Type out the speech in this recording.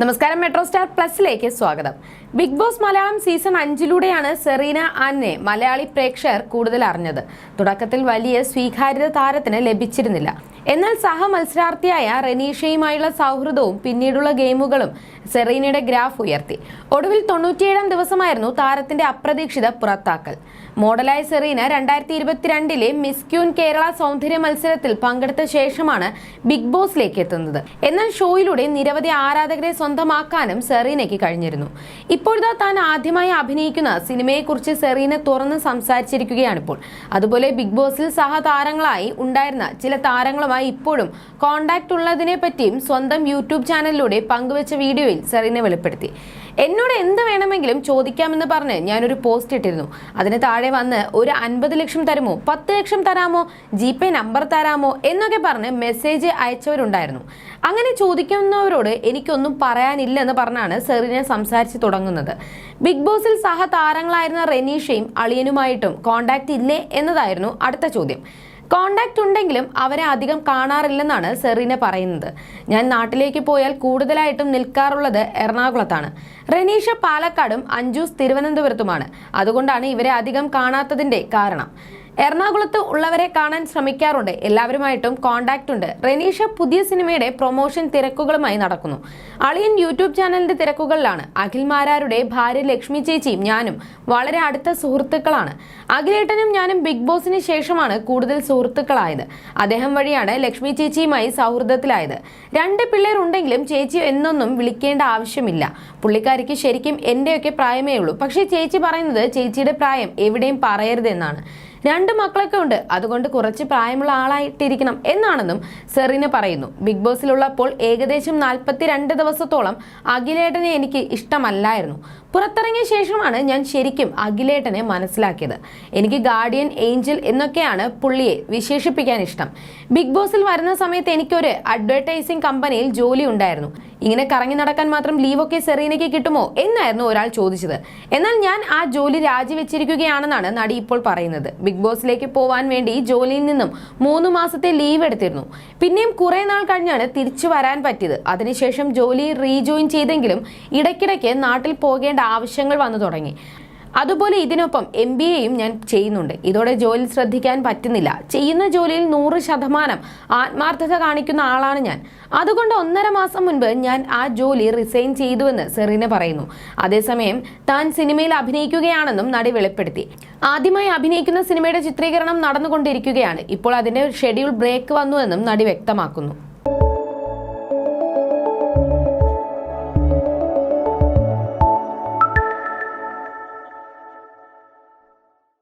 നമസ്കാരം metro star പ്ലസിലേക്ക് സ്വാഗതം. ബിഗ് ബോസ് മലയാളം സീസൺ അഞ്ചിലൂടെയാണ് സെറീന ആനിനെ മലയാളി പ്രേക്ഷകർ കൂടുതൽ അറിഞ്ഞത്. തുടക്കത്തിൽ വലിയ സ്വീകാര്യത താരത്തിന് ലഭിച്ചിരുന്നില്ല. എന്നാൽ സഹ മത്സരാർത്ഥിയായ റെനീഷയുമായുള്ള സൗഹൃദവും പിന്നീടുള്ള ഗെയിമുകളും സെറീനയുടെ ഗ്രാഫ് ഉയർത്തി. ഒടുവിൽ തൊണ്ണൂറ്റിയേഴാം ദിവസമായിരുന്നു താരത്തിന്റെ അപ്രതീക്ഷിത പുറത്താക്കൽ. മോഡലായ സെറീന രണ്ടായിരത്തി ഇരുപത്തിരണ്ടിലെ മിസ് ക്യൂൻ കേരള സൗന്ദര്യ മത്സരത്തിൽ പങ്കെടുത്ത ശേഷമാണ് ബിഗ് ബോസിലേക്ക് എത്തുന്നത്. എന്നാൽ ഷോയിലൂടെ നിരവധി ആരാധകരെ സ്വന്തമാക്കാനും സെറീനയ്ക്ക് കഴിഞ്ഞിരുന്നു. ഇപ്പോഴത്തെ താൻ ആദ്യമായി അഭിനയിക്കുന്ന സിനിമയെക്കുറിച്ച് സെറീന തുറന്ന് സംസാരിച്ചിരിക്കുകയാണിപ്പോൾ അതുപോലെ ബിഗ് ബോസിൽ സഹതാരങ്ങളായി ഉണ്ടായിരുന്ന ചില താരങ്ങളുമായി ഇപ്പോഴും കോണ്ടാക്ട് ഉള്ളതിനെ പറ്റിയും സ്വന്തം യൂട്യൂബ് ചാനലിലൂടെ പങ്കുവച്ച വീഡിയോയിൽ സെറീന വെളിപ്പെടുത്തി. എന്നോട് എന്ത് വേണമെങ്കിലും ചോദിക്കാമെന്ന് പറഞ്ഞ് ഞാനൊരു പോസ്റ്റ് ഇട്ടിരുന്നു. അതിന് താഴെ വന്ന് ഒരു അൻപത് ലക്ഷം തരുമോ? പത്ത് ലക്ഷം തരാമോ? ജി പേ നമ്പർ തരാമോ? എന്നൊക്കെ പറഞ്ഞ് മെസ്സേജ് അയച്ചവരുണ്ടായിരുന്നു. അങ്ങനെ ചോദിക്കുന്നവരോട് എനിക്കൊന്നും പറയാനില്ലെന്ന് പറഞ്ഞാണ് സെറീന സംസാരിച്ച് തുടങ്ങുന്നത്. ബിഗ് ബോസിൽ സഹതാരങ്ങളായിരുന്ന റെനീഷയും അളിയനുമായിട്ടും കോണ്ടാക്ട് ഇല്ലേ എന്നതായിരുന്നു അടുത്ത ചോദ്യം. കോണ്ടാക്ട് ഉണ്ടെങ്കിലും അവരെ അധികം കാണാറില്ലെന്നാണ് സെറീന പറയുന്നത്. ഞാൻ നാട്ടിലേക്ക് പോയാൽ കൂടുതലായിട്ടും നിൽക്കാറുള്ളത് എറണാകുളത്താണ്. റെനീഷ പാലക്കാടും അഞ്ജൂസ് തിരുവനന്തപുരത്തുമാണ്. അതുകൊണ്ടാണ് ഇവരെ അധികം കാണാത്തതിന്റെ കാരണം. എറണാകുളത്ത് ഉള്ളവരെ കാണാൻ ശ്രമിക്കാറുണ്ട്. എല്ലാവരുമായിട്ടും കോണ്ടാക്ട് ഉണ്ട്. റെനീഷ പുതിയ സിനിമയുടെ പ്രൊമോഷൻ തിരക്കുകളുമായി നടക്കുന്നു. അളിയൻ യൂട്യൂബ് ചാനലിന്റെ തിരക്കുകളിലാണ്. അഖിൽ മാരാരുടെ ഭാര്യ ലക്ഷ്മി ചേച്ചിയും ഞാനും വളരെ അടുത്ത സുഹൃത്തുക്കളാണ്. അഖിലേട്ടനും ഞാനും ബിഗ് ബോസിന് ശേഷമാണ് കൂടുതൽ സുഹൃത്തുക്കളായത്. അദ്ദേഹം വഴിയാണ് ലക്ഷ്മി ചേച്ചിയുമായി സൗഹൃദത്തിലായത്. രണ്ട് പിള്ളേരുണ്ടെങ്കിലും ചേച്ചി എന്നൊന്നും വിളിക്കേണ്ട ആവശ്യമില്ല. പുള്ളിക്കാരിക്ക് ശരിക്കും എന്റെയൊക്കെ പ്രായമേ ഉള്ളൂ. പക്ഷേ ചേച്ചി പറയുന്നത് ചേച്ചിയുടെ പ്രായം എവിടെയും പറയരുതെന്നാണ്. രണ്ട് മക്കളൊക്കെ ഉണ്ട്. അതുകൊണ്ട് കുറച്ച് പ്രായമുള്ള ആളായിട്ടിരിക്കണം എന്നാണെന്നും സെറീന പറയുന്നു. ബിഗ് ബോസിലുള്ളപ്പോൾ ഏകദേശം നാൽപ്പത്തി ദിവസത്തോളം അഖിലേട്ടനെ എനിക്ക് ഇഷ്ടമല്ലായിരുന്നു. പുറത്തിറങ്ങിയ ശേഷമാണ് ഞാൻ ശരിക്കും അഖിലേട്ടനെ മനസ്സിലാക്കിയത്. എനിക്ക് ഗാർഡിയൻ ഏഞ്ചൽ എന്നൊക്കെയാണ് പുള്ളിയെ വിശേഷിപ്പിക്കാൻ ഇഷ്ടം. ബിഗ് ബോസിൽ വരുന്ന സമയത്ത് എനിക്കൊരു അഡ്വർടൈസിംഗ് കമ്പനിയിൽ ജോലി ഉണ്ടായിരുന്നു. ഇങ്ങനെ കറങ്ങി നടക്കാൻ മാത്രം ലീവൊക്കെ സെറീനയ്ക്ക് കിട്ടുമോ എന്നായിരുന്നു ഒരാൾ ചോദിച്ചത്. എന്നാൽ ഞാൻ ആ ജോലി രാജിവെച്ചിരിക്കുകയാണെന്നാണ് നടി ഇപ്പോൾ പറയുന്നത്. ബിഗ് ബോസിലേക്ക് പോവാൻ വേണ്ടി ജോലിയിൽ നിന്നും മൂന്ന് മാസത്തെ ലീവ് എടുത്തിരുന്നു. പിന്നെയും കുറേ നാൾ കഴിഞ്ഞാണ് തിരിച്ചു വരാൻ പറ്റിയത്. അതിനുശേഷം ജോലി റീജോയിൻ ചെയ്തെങ്കിലും ഇടയ്ക്കിടയ്ക്ക് നാട്ടിൽ പോകേണ്ട ആവശ്യങ്ങൾ വന്നു തുടങ്ങി. അതുപോലെ ഇതിനൊപ്പം എം ബി എയും ഞാൻ ചെയ്യുന്നുണ്ട്. ഇതോടെ ജോലി ശ്രദ്ധിക്കാൻ പറ്റുന്നില്ല. ചെയ്യുന്ന ജോലിയിൽ നൂറ് ശതമാനം ആത്മാർത്ഥത കാണിക്കുന്ന ആളാണ് ഞാൻ. അതുകൊണ്ട് ഒന്നര മാസം മുൻപ് ഞാൻ ആ ജോലി റിസൈൻ ചെയ്തുവെന്ന് സെറീന പറയുന്നു. അതേസമയം താൻ സിനിമയിൽ അഭിനയിക്കുകയാണെന്നും നടി വെളിപ്പെടുത്തി. ആദ്യമായി അഭിനയിക്കുന്ന സിനിമയുടെ ചിത്രീകരണം നടന്നുകൊണ്ടിരിക്കുകയാണ്. ഇപ്പോൾ അതിന്റെ ഷെഡ്യൂൾ ബ്രേക്ക് വന്നുവെന്നും നടി വ്യക്തമാക്കുന്നു.